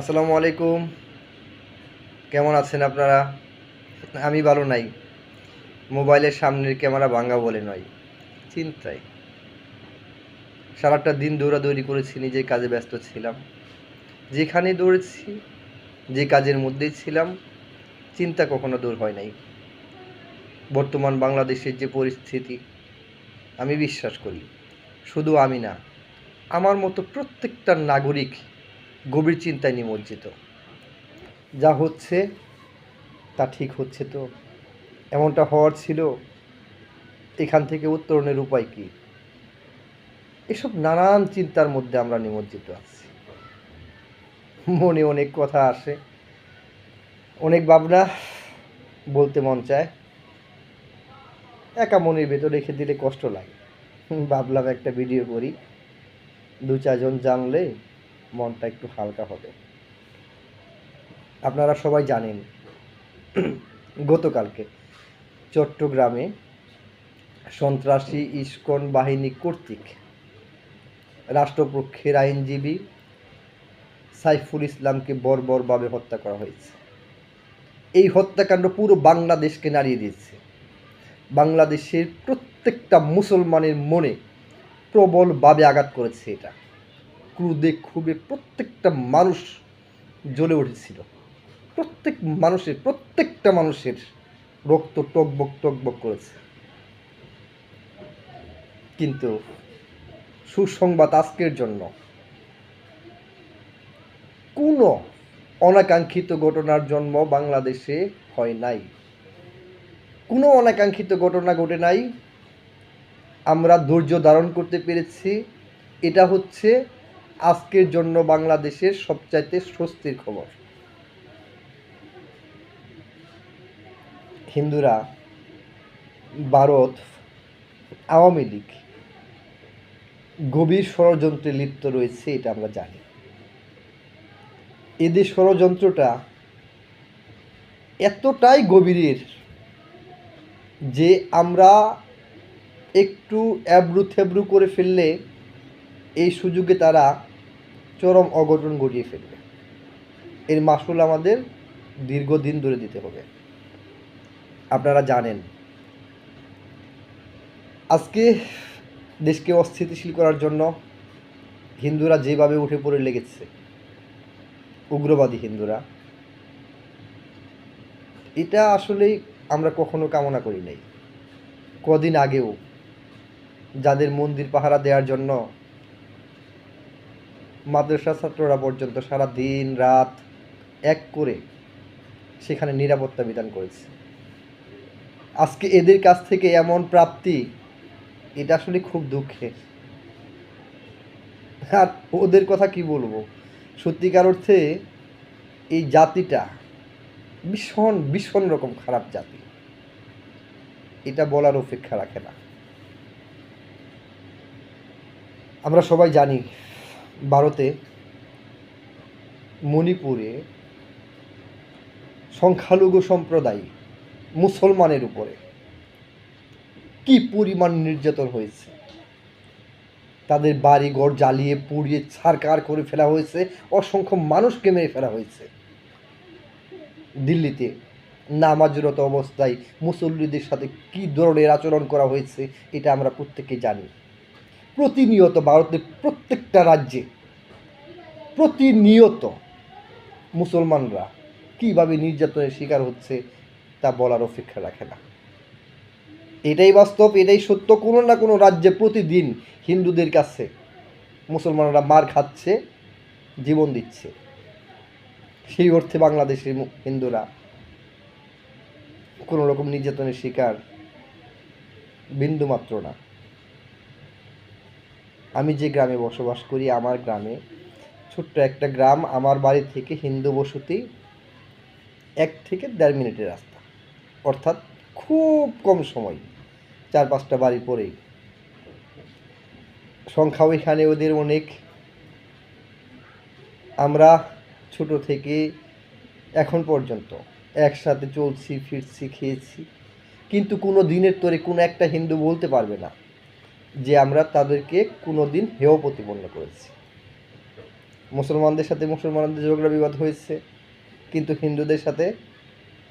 আসসালামু আলাইকুম। কেমন আছেন আপনারা? আমি ভালো নাই। মোবাইলের সামনের ক্যামেরা ভাঙ্গা বলে নয়, চিন্তায়। সারাটা দিন দৌড়াদৌড়ি করেছি নিজের কাজে ব্যস্ত ছিলাম। যেখানে দৌড়েছি, যে কাজের মধ্যেই ছিলাম, চিন্তা কখনো দূর হয় নাই। বর্তমান বাংলাদেশের যে পরিস্থিতি, আমি বিশ্বাস করি, শুধু আমি না, আমার মতো প্রত্যেকটা নাগরিক গভীর চিন্তায় নিমজ্জিত। যা হচ্ছে, তা ঠিক হচ্ছে তো? এমনটা হওয়ার ছিল, এখান থেকে উত্তরণের উপায় কি? এসব নানান চিন্তার মধ্যে আমরা নিমজ্জিত আছি। মনে অনেক কথা আসে। অনেক ভাবনা বলতে মন চায়। একা মনের ভেতর রেখে দিলে কষ্ট লাগে। ভাবলাম একটা ভিডিও করি। দু চারজন জানলে মনটা একটু হালকা হবে। আপনারা সবাই জানেন, গতকালকে চট্টগ্রামে সন্ত্রাসী ইস্কন বাহিনী কর্তৃক রাষ্ট্রপক্ষের আইনজীবী সাইফুল ইসলামকে বর্বরভাবে হত্যা করা হয়েছে। এই হত্যাকাণ্ড পুরো বাংলাদেশকে নাড়িয়ে দিয়েছে। বাংলাদেশের প্রত্যেকটা মুসলমানের মনে প্রবলভাবে আঘাত করেছে এটা। ক্রুদে খুবই প্রত্যেকটা মানুষ জ্বলে উঠেছিল। প্রত্যেক মানুষের, প্রত্যেকটা মানুষের রক্ত টকবক টকবক করেছে। কিন্তু সুসংবাদ আজকের জন্য, কোনো অনাকাঙ্ক্ষিত ঘটনার জন্ম বাংলাদেশে হয় নাই। কোনো অনাকাঙ্ক্ষিত ঘটনা ঘটে নাই। আমরা ধৈর্য ধারণ করতে পেরেছি। এটা হচ্ছে আজকের জন্য বাংলাদেশের সবচাইতে স্বস্তির খবর। হিন্দুরা, ভারত, আওয়ামী লীগ, গভীর ষড়যন্ত্রে লিপ্ত রয়েছে এটা আমরা জানি। এদের ষড়যন্ত্রটা এতটাই গভীরের যে আমরা একটু অ্যাব্রু থেব্রু করে ফেললে এই সুযোগে তারা চরম অঘটন ঘটিয়ে ফেলবে। এর মাসুল আমাদের দীর্ঘদিন ধরে দিতে হবে। আপনারা জানেন, আজকে দেশকে অস্থিতিশীল করার জন্য হিন্দুরা যেভাবে উঠে পড়ে লেগেছে, উগ্রবাদী হিন্দুরা, এটা আসলেই আমরা কখনো কামনা করি নাই। কদিন আগেও যাদের মন্দির পাহারা দেওয়ার জন্য মাদ্রাসা ছাত্ররা পর্যন্ত সারা দিন, রাত এক করে সেখানে নিরাপত্তা বিধান করেছে। আজকে এদের কাছ থেকে এমন প্রাপ্তি, এটা আসলে খুব দুঃখের। আর ওদের কথা কি বলব? সত্যিকার অর্থে এই জাতিটা ভীষণ ভীষণ রকম খারাপ জাতি। এটা বলার অপেক্ষা রাখে না। আমরা সবাই জানি ভারতে মণিপুরে সংখ্যালঘু সম্প্রদায় মুসলমানের উপরে কি পরিমাণ নির্যাতন হয়েছে? তাদের বাড়ি ঘর জ্বালিয়ে পুড়িয়ে ছারকার করে ফেলা হয়েছে, অসংখ্য মানুষকে মেরে ফেলা হয়েছে। দিল্লিতে নামাজরত অবস্থায় মুসল্লিদের সাথে কি ধরনের আচরণ করা হয়েছে, এটা আমরা প্রত্যেকে জানি। প্রতিনিয়ত ভারতের প্রত্যেকটা রাজ্যে প্রতিনিয়ত মুসলমানরা কীভাবে নির্যাতনের শিকার হচ্ছে তা বলার অপেক্ষা রাখে না। এটাই বাস্তব, এটাই সত্য। কোনো না কোনো রাজ্যে প্রতিদিন হিন্দুদের কাছে মুসলমানরা মার খাচ্ছে, জীবন দিচ্ছে। সেই অর্থে বাংলাদেশের হিন্দুরা কোনো রকম নির্যাতনের শিকার বিন্দুমাত্র না। আমি যে গ্রামে বসবাস করি, আমার গ্রামে, ছোট্ট একটা গ্রাম, আমার বাড়ি থেকে হিন্দু বসতি এক থেকে দেড় মিনিটের রাস্তা। অর্থাৎ খুব কম সময়, চার পাঁচটা বাড়ি পরেই। সংখ্যা এখানে ওদের অনেক। আমরা ছোট থেকে এখন পর্যন্ত একসাথে চলছি, ফিরছি, খেয়েছি। কিন্তু কোনো দিনের তরে কোনো একটা হিন্দু বলতে পারবে না। যে আমরা তাদেরকে কোনো দিন হেয় প্রতিপন্ন করেছি। মুসলমানদের সাথে মুসলমানদের ঝগড়া বিবাদ হয়েছে, কিন্তু হিন্দুদের সাথে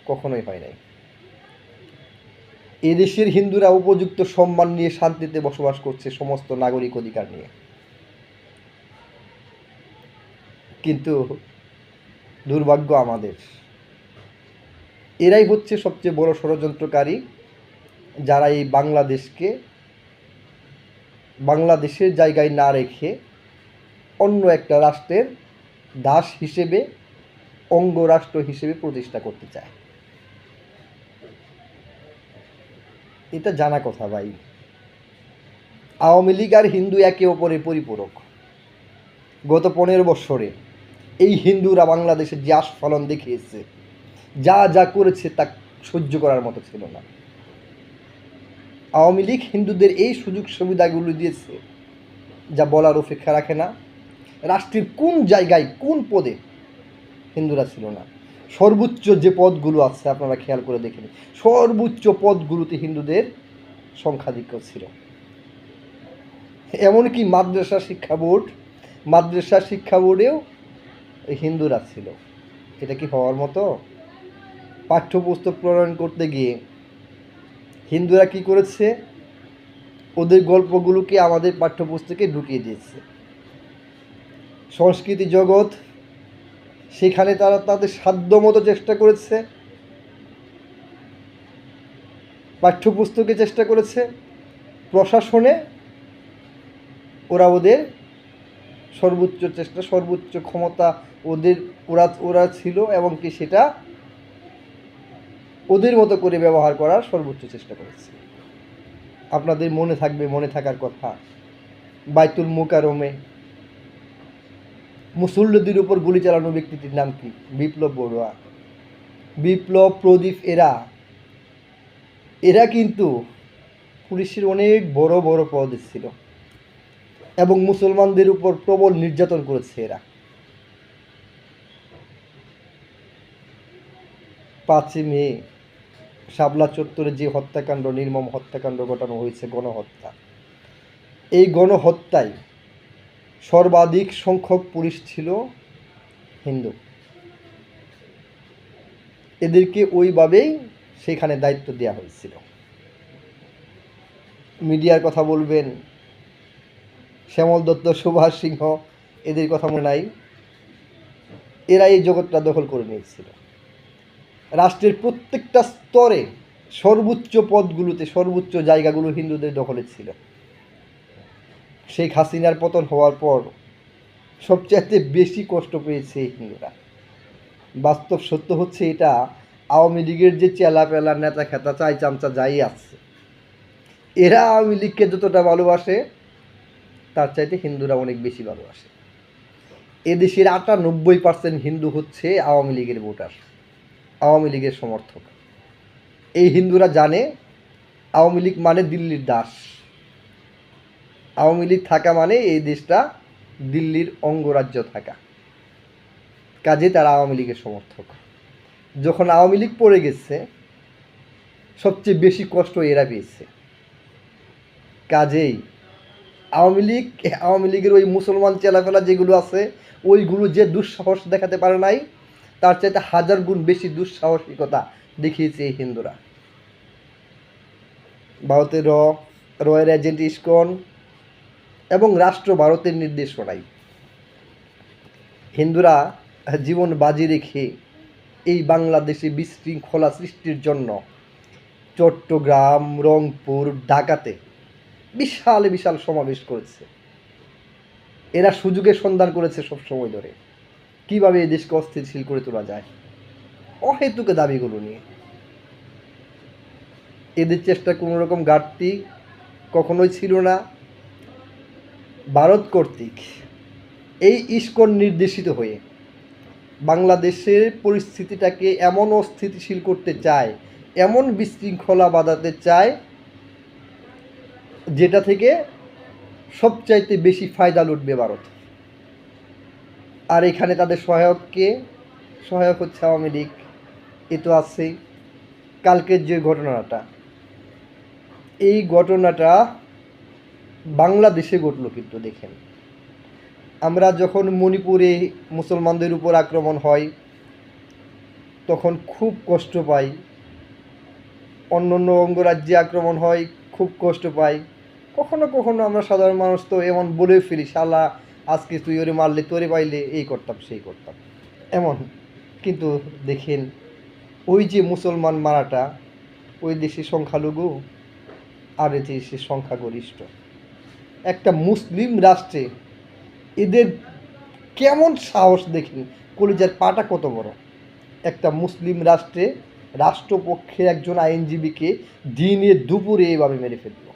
কখনোই হয় নাই। এদেশের হিন্দুরা উপযুক্ত সম্মান নিয়ে শান্তিতে বসবাস করছে সমস্ত নাগরিক অধিকার নিয়ে। কিন্তু দুর্ভাগ্য আমাদের। এরাই হচ্ছে সবচেয়ে বড় ষড়যন্ত্রকারী যারা এই বাংলাদেশকে বাংলাদেশের জায়গায় না রেখে অন্য একটা রাষ্ট্রের দাস হিসেবে, অঙ্গরাষ্ট্র হিসেবে প্রতিষ্ঠা করতে চায়। এটা জানা কথা ভাই। আওয়ামী লীগ আর হিন্দু একে অপরের পরিপূরক। গত পনেরো বৎসরে এই হিন্দুরা বাংলাদেশে যে আস্ফলন দেখিয়েছে, যা যা করেছে তা সহ্য করার মতো ছিল না। আওয়ামী লীগ হিন্দুদের এই সুযোগ সুবিধাগুলো দিয়েছে, যা বলার অপেক্ষা রাখে না। রাষ্ট্রের কোন জায়গায়, কোন পদে হিন্দুরা ছিল না? সর্বোচ্চ যে পদগুলো আছে, আপনারা খেয়াল করে দেখেন। সর্বোচ্চ পদগুলোতে হিন্দুদের সংখ্যাধিক্য ছিল। এমনকি মাদ্রাসা শিক্ষা বোর্ড, মাদ্রাসা শিক্ষা বোর্ডেও হিন্দুরা ছিল। এটা কি হওয়ার মতো? পাঠ্যপুস্তক প্রণয়ন করতে গিয়ে হিন্দুরা কি করেছে? ওদের গল্পগুলোকে আমাদের পাঠ্যপুস্তকে ঢুকিয়ে দিয়েছে। সংস্কৃতি জগৎ, সেখানে তারা তাদের সাধ্যমতো চেষ্টা করেছে। পাঠ্যপুস্তকে চেষ্টা করেছে। প্রশাসনে ওরা ওদের সর্বোচ্চ চেষ্টা, সর্বোচ্চ ক্ষমতা ওদের, ওরা ওরা ছিল এবং কি সেটা ওদের মতো করে ব্যবহার করার সর্বোচ্চ চেষ্টা করেছে। আপনাদের মনে থাকবে, মনে থাকার কথা। বাইতুল মোকারমে মুসল্লদের উপর গুলি চালানো ব্যক্তিটির নাম কি? বিপ্লব বড়ুয়া। বিপ্লব প্রদীপ এরা। এরা কিন্তু পুলিশের অনেক বড় বড় পদে ছিল এবং মুসলমানদের উপর প্রবল নির্যাতন করেছে এরা। পাঁচই মে শাবলা চত্বরে যে হত্যাকাণ্ড, নির্মম হত্যাকাণ্ড ঘটানো হয়েছে, গণহত্যা। এই গণহত্যায় সর্বাধিক সংখ্যক পুলিশ ছিল হিন্দু। এদেরকে ওইভাবেই সেখানে দায়িত্ব দেওয়া হয়েছিল। মিডিয়ার কথা বলবেন, শ্যামল দত্ত, সুভাষ সিংহ, এদের কথা মনে নাই। এরা এই জগৎটা দখল করে নিয়েছিল। রাষ্ট্রের প্রত্যেকটা স্তরে সর্বোচ্চ পদগুলোতে সর্বোচ্চ জায়গাগুলো হিন্দুদের দখলে ছিল। শেখ হাসিনার পতন হওয়ার পর সবচাইতে বেশি কষ্ট পেয়েছে হিন্দুরা। বাস্তব সত্য হচ্ছে এটা, আওয়ামী লীগের যে চেলা পেলা নেতা খেতা চাই চামচা যাই আছে এরা আওয়ামী লীগকে যতটা ভালোবাসে, তার চাইতে হিন্দুরা অনেক বেশি ভালোবাসে। এদেশের আটানব্বই পার্সেন্ট হিন্দু হচ্ছে আওয়ামী লীগের ভোটার আওয়ামী লীগের সমর্থক। এই হিন্দুরা জানে আওয়ামী লীগ মানে দিল্লির দাস। আওয়ামী লীগ থাকা মানে এই দেশটা দিল্লির অঙ্গরাজ্য থাকা। কাজে তারা আওয়ামী লীগের সমর্থক। যখন আওয়ামী লীগ পড়ে গেছে, সবচেয়ে বেশি কষ্ট এরা পেয়েছে। কাজেই আওয়ামী লীগ, আওয়ামী লীগের ওই মুসলমান চেলাফেলা যেগুলো আছে, ওইগুলো যে দুঃসাহস দেখাতে পারে নাই তার চাইতে হাজার গুণ বেশি দুঃসাহসিকতা দেখিয়েছে এই হিন্দুরা। ভারতের র রয়্যাল এজেন্ট ইস্কন এবং রাষ্ট্র ভারতের নির্দেশনায় হিন্দুরা জীবন বাজি রেখে এই বাংলাদেশে বিশৃঙ্খলা সৃষ্টির জন্য চট্টগ্রাম, রংপুর, ঢাকাতে বিশাল বিশাল সমাবেশ করেছে। এরা সুযোগের সন্ধান করেছে সব সময় ধরে। কীভাবে এই দেশকে অস্থিতিশীল করে তোলা যায়? অহেতুক দাবিগুলো নিয়ে। এদের চেষ্টা কোনো রকম ঘাটতি কখনোই ছিল না। ভারত কর্তৃক এই ইস্কন নির্দেশিত হয়ে বাংলাদেশের পরিস্থিতিটাকে এমন অস্থিতিশীল করতে চায়, এমন বিশৃঙ্খলা বাঁধাতে চায়, যেটা থেকে সবচাইতে বেশি ফায়দা লুটবে ভারত। আর এখানে তাদের সহায়ককে সহায়ক হচ্ছে আওয়ামী লীগ। এ তো আছেই। কালকের যে ঘটনাটা, এই ঘটনাটা বাংলাদেশে ঘটলো কিন্তু দেখেন। আমরা যখন মণিপুরে মুসলমানদের উপর আক্রমণ হয়, তখন খুব কষ্ট পাই। অন্য অন্য অঙ্গরাজ্যে আক্রমণ হয়, খুব কষ্ট পাই। কখনো কখনো আমরা সাধারণ মানুষ তো এমন বলে ফেলি, শালা আজকে তুই ওরে মারলে, তোরে পাইলে এই করতাম, সেই করতাম। এমন। কিন্তু দেখেন, ওই যে মুসলমান মারাটা, ওই দেশে সংখ্যালঘু আর এ সে সংখ্যাগরিষ্ঠ। একটা মুসলিম রাষ্ট্রে এদের কেমন সাহস দেখেন, কলিজার পাটা কত বড়। একটা মুসলিম রাষ্ট্রে রাষ্ট্রপক্ষের একজন আইনজীবীকে দিনে দুপুরে এভাবে মেরে ফেলল।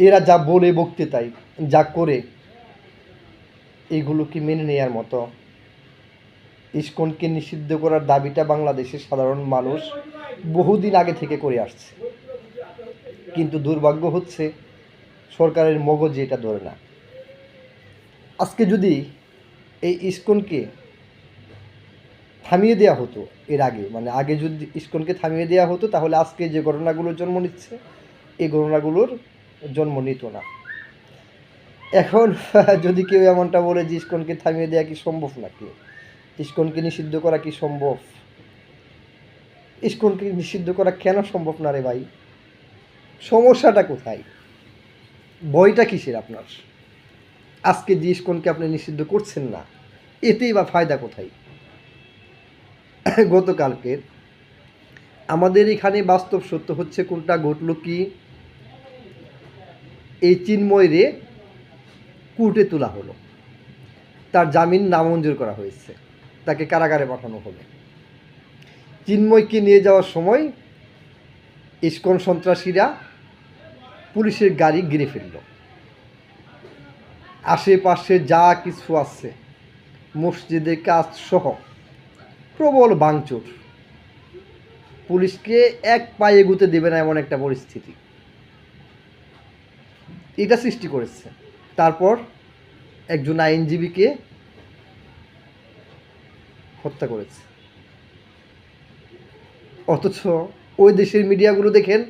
এরা যা বলে বক্তৃতায় যা করে এগুলো কি মেনে নেওয়ার মতো। ইস্কনকে নিষিদ্ধ করার দাবিটা বাংলাদেশের সাধারণ মানুষ বহুদিন আগে থেকে করে আসছে। কিন্তু দুর্ভাগ্য হচ্ছে, সরকারের মগজ এটা ধরে না। আজকে যদি এই ইস্কনকে থামিয়ে দেওয়া হতো এর আগে মানে আগে যদি ইস্কনকে থামিয়ে দেওয়া হতো, তাহলে আজকে যে ঘটনাগুলোর জন্ম নিচ্ছে, এই ঘটনাগুলোর জন্ম নিত না। এখন যদি কেউ এমনটা বলে যে ইস্কনকে থামিয়ে দেওয়া কি সম্ভব নাকি? ইস্কনকে নিষিদ্ধ করা কি সম্ভব? ইস্কনকে নিষিদ্ধ করা কেন সম্ভব না রে ভাই? সমস্যাটা কোথায়? ভয়টা কিসের আপনার? আজকে যে ইস্কনকে আপনি নিষিদ্ধ করছেন না, এতেই বা ফায়দা কোথায়? গতকালকের আমাদের এখানে বাস্তব সত্য হচ্ছে কোনটা ঘটল কি? এই চিন্ময় রে কোর্টে তোলা হলো। তার জামিন নামঞ্জুর করা হয়েছে। তাকে কারাগারে পাঠানো হবে চিন্ময়কে নিয়ে যাওয়ার সময় ইস্কন সন্ত্রাসীরা পুলিশের গাড়ি ঘিরে ফেলল। আশেপাশে যা কিছু আছে মসজিদের কাজ সহ প্রবল ভাঙচুর। পুলিশকে এক পায়ে গুতে দেবে না এমন একটা পরিস্থিতি। এটা সৃষ্টি করেছে। তারপর একজন আইনজীবীকে হত্যা করেছে। অথচ ওই দেশের মিডিয়াগুলো দেখেন,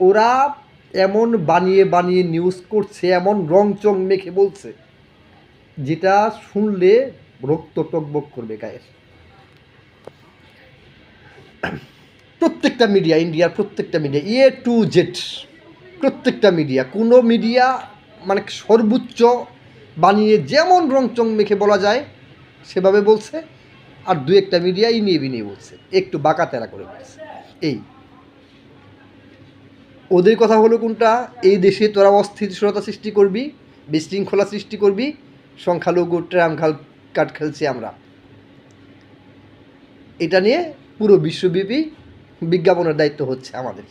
ওরা এমন বানিয়ে বানিয়ে নিউজ করছে, এমন রং চং মেখে বলছে, যেটা শুনলে রক্ত টকবক করবে গায়ের। প্রত্যেকটা মিডিয়া ইন্ডিয়ার প্রত্যেকটা মিডিয়া এ টু জেড প্রত্যেকটা মিডিয়া কোনো মিডিয়া মানে সর্বোচ্চ বানিয়ে যেমন রংচং মেখে বলা যায়, সেভাবে বলছে, আর দু একটা মিডিয়া ইনিয়ে বিনিয়ে বলছে, একটু বাঁকা তেরা করে বলছে। এই। ওদের কথা হলো কোনটা? এই দেশে তোরা অস্থিতিশীলতা সৃষ্টি করবি, বিশৃঙ্খলা সৃষ্টি করবি, সংখ্যালঘু ট্রাম খাল কাট খেলছি আমরা। এটা নিয়ে পুরো বিশ্বব্যাপী বিজ্ঞাপনের দায়িত্ব হচ্ছে আমাদের।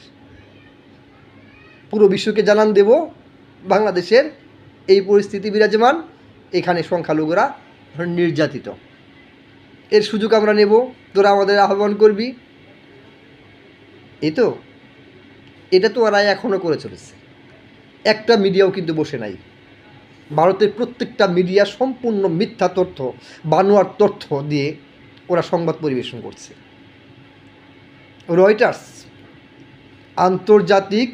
পুরো বিশ্বকে জানান দেব, বাংলাদেশের এই পরিস্থিতি বিরাজমান, এখানে সংখ্যালঘুরা নির্যাতিত। এর সুযোগ আমরা নেব, তোরা আমাদের আহ্বান করবি। এই তো, এটা তো ওরা এখনও করে চলেছে। একটা মিডিয়াও কিন্তু বসে নাই। ভারতের প্রত্যেকটা মিডিয়া সম্পূর্ণ মিথ্যা তথ্য, বানোয়ার তথ্য দিয়ে ওরা সংবাদ পরিবেশন করছে। রয়টার্স আন্তর্জাতিক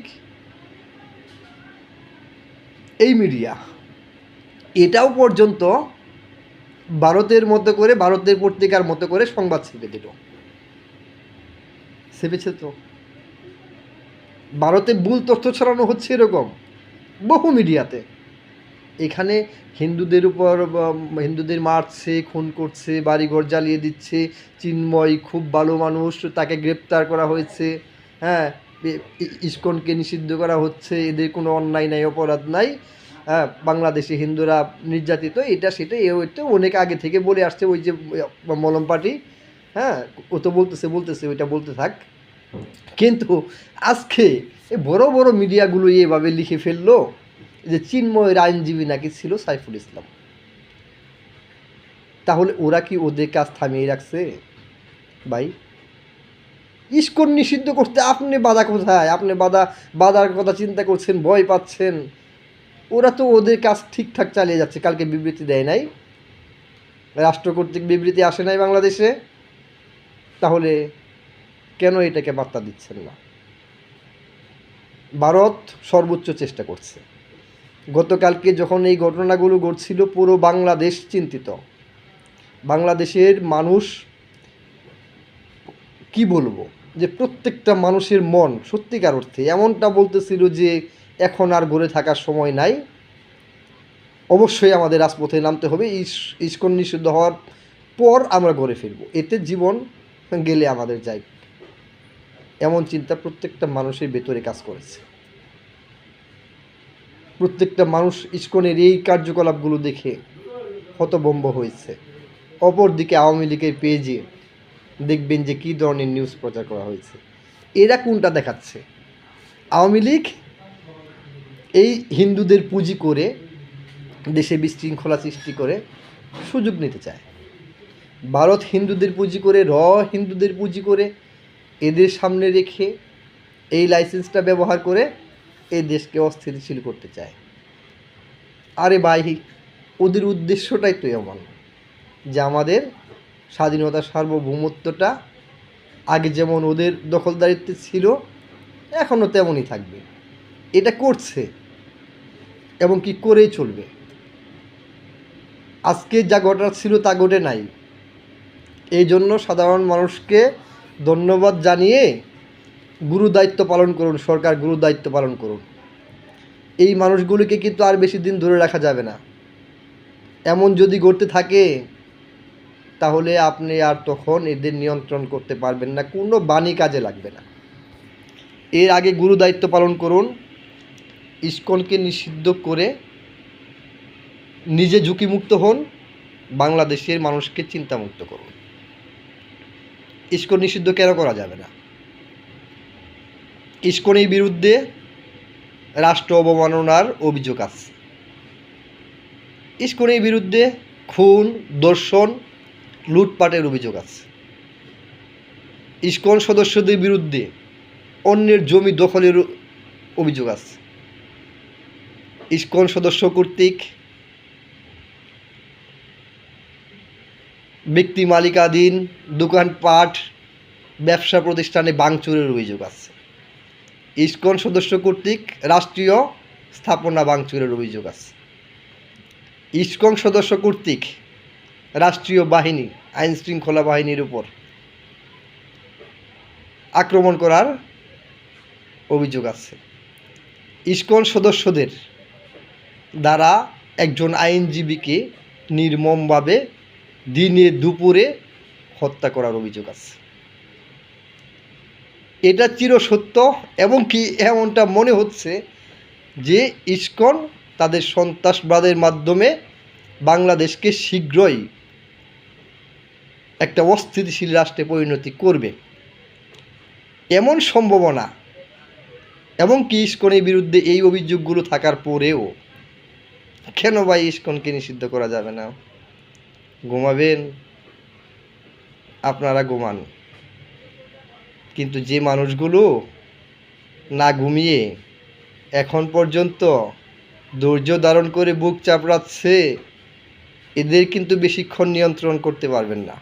এই মিডিয়া এটাও পর্যন্ত ভারতের মতো করে, ভারতের পত্রিকার মতো করে সংবাদ ছেপে দিল। ছেপেছে তো। ভারতে ভুল তথ্য ছড়ানো হচ্ছে এরকম। বহু মিডিয়াতে এখানে হিন্দুদের উপর হিন্দুদের মারছে, খুন করছে, বাড়িঘর জ্বালিয়ে দিচ্ছে, চিন্ময় খুব ভালো মানুষ, তাকে গ্রেপ্তার করা হয়েছে হ্যাঁ। ইস্কনকে নিষিদ্ধ করা হচ্ছে, এদের কোনো অন্যায় নাই, অপরাধ নাই। হ্যাঁ বাংলাদেশি হিন্দুরা নির্যাতিত, এটা সেটা এ ওইটা অনেক আগে থেকে বলে আসছে, ওই যে মলম পার্টি হ্যাঁ ও তো বলতেছে বলতেছে, ওইটা বলতে থাক। কিন্তু আজকে বড় বড় মিডিয়াগুলো এভাবে লিখে ফেলল যে চিন্ময়ের আইনজীবী নাকি ছিল সাইফুল ইসলাম। তাহলে ওরা কি ওদের কাজ থামিয়ে রাখছে? ভাই ইস্কন নিষিদ্ধ করতে আপনি বাধা কোথায়? আপনি বাধা, বাধার কথা চিন্তা করছেন, ভয় পাচ্ছেন। ওরা তো ওদের কাজ ঠিকঠাক চালিয়ে যাচ্ছে, কালকে বিবৃতি দেয় নাই। রাষ্ট্র কর্তৃক বিবৃতি আসে নাই বাংলাদেশে। তাহলে কেন এটাকে বার্তা দিচ্ছেন না? ভারত সর্বোচ্চ চেষ্টা করছে। গতকালকে যখন এই ঘটনাগুলো ঘটছিল, পুরো বাংলাদেশ চিন্তিত। বাংলাদেশের মানুষ কি বলব? যে প্রত্যেকটা মানুষের মন সত্যিকার অর্থে এমনটা বলতেছিল যে এখন আর গড়ে থাকার সময় নাই। অবশ্যই আমাদের রাজপথে নামতে হবে। ইস- ইস্কন নিষিদ্ধ হওয়ার পর আমরা গড়ে ফিরবো। এতে জীবন গেলে আমাদের যাই এমন চিন্তা প্রত্যেকটা মানুষের ভেতরে কাজ করেছে। প্রত্যেকটা মানুষ ইস্কনের এই কার্যকলাপগুলো দেখে হতবম্ব হয়েছে। অপরদিকে আওয়ামী লীগের পেয়ে পেজে দেখবেন যে কী ধরনের নিউজ প্রচার করা হয়েছে। এরা কোনটা দেখাচ্ছে? আওয়ামী লীগ এই হিন্দুদের পুঁজি করে, দেশে বিশৃঙ্খলা সৃষ্টি করে সুযোগ নিতে চায়। ভারত হিন্দুদের পুঁজি করে, র হিন্দুদের পুঁজি করে এদের সামনে রেখে এই লাইসেন্সটা ব্যবহার করে এই দেশকে অস্থিতিশীল করতে চায়। আরে ভাই, ওদের উদ্দেশ্যটাই তো এমন যে আমাদের স্বাধীনতা সার্বভৌমত্বটা আগে যেমন ওদের দখলদারিত্বে ছিল, এখনও তেমনই থাকবে। এটা করছে এবং কি করেই চলবে। আজকে যা ঘটার ছিল তা ঘটে নাই। এই জন্য সাধারণ মানুষকে ধন্যবাদ জানিয়ে গুরু দায়িত্ব পালন করুন, সরকার গুরু দায়িত্ব পালন করুন। এই মানুষগুলিকে কিন্তু আর বেশি দিন ধরে রাখা যাবে না। এমন যদি ঘটতে থাকে তাহলে আপনি আর তখন এদের নিয়ন্ত্রণ করতে পারবেন না। কোনো বাণী কাজে লাগবে না। এর আগে গুরু দায়িত্ব পালন করুন, ইস্কনকে নিষিদ্ধ করে নিজে ঝুঁকিমুক্ত হন, বাংলাদেশের মানুষকে চিন্তামুক্ত করুন। ইস্কন নিষিদ্ধ কেন করা যাবে না? ইস্কনের বিরুদ্ধে রাষ্ট্র অবমাননার অভিযোগ আছে। ইস্কনের বিরুদ্ধে খুন, দর্শন লুটপাটের অভিযোগ আছে। ইস্কন সদস্যদের বিরুদ্ধে অন্যের জমি দখলের অভিযোগ আছে। ইস্কন সদস্য কর্তৃক ব্যক্তি মালিকাধীন দোকানপাট, ব্যবসা প্রতিষ্ঠানে বাংচুরের অভিযোগ আছে। ইস্কন সদস্য কর্তৃক রাষ্ট্রীয় স্থাপনা বাংচুরের অভিযোগ আছে। ইস্কন সদস্য কর্তৃক রাষ্ট্রীয় বাহিনী আইন শৃঙ্খলা বাহিনীর উপর আক্রমণ করার অভিযোগ আছে। ইস্কন সদস্যদের দ্বারা একজন আইনজীবীকে নির্মমভাবে দিনে দুপুরে হত্যা করার অভিযোগ আছে। এটা চিরসত্য এবং কি এমনটা মনে হচ্ছে যে ইস্কন তাদের সন্ত্রাসবাদের মাধ্যমে বাংলাদেশকে শীঘ্রই একটা অস্থিতিশীল রাষ্ট্রে পরিণতি করবে। এমন সম্ভাবনা এবং কি ইস্কনের বিরুদ্ধে এই অভিযোগগুলো থাকার পরেও কেন ভাই ইস্কনকে নিষিদ্ধ করা যাবে না? ঘুমাবেন, আপনারা ঘুমান। কিন্তু যে মানুষগুলো না ঘুমিয়ে এখন পর্যন্ত ধৈর্য ধারণ করে বুক চাপড়াচ্ছে, এদের কিন্তু বেশিক্ষণ নিয়ন্ত্রণ করতে পারবেন না।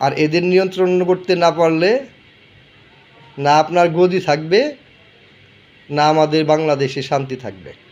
আর এদের নিয়ন্ত্রণ করতে না পারলে না আপনার গদি থাকবে, না আমাদের বাংলাদেশে শান্তি থাকবে।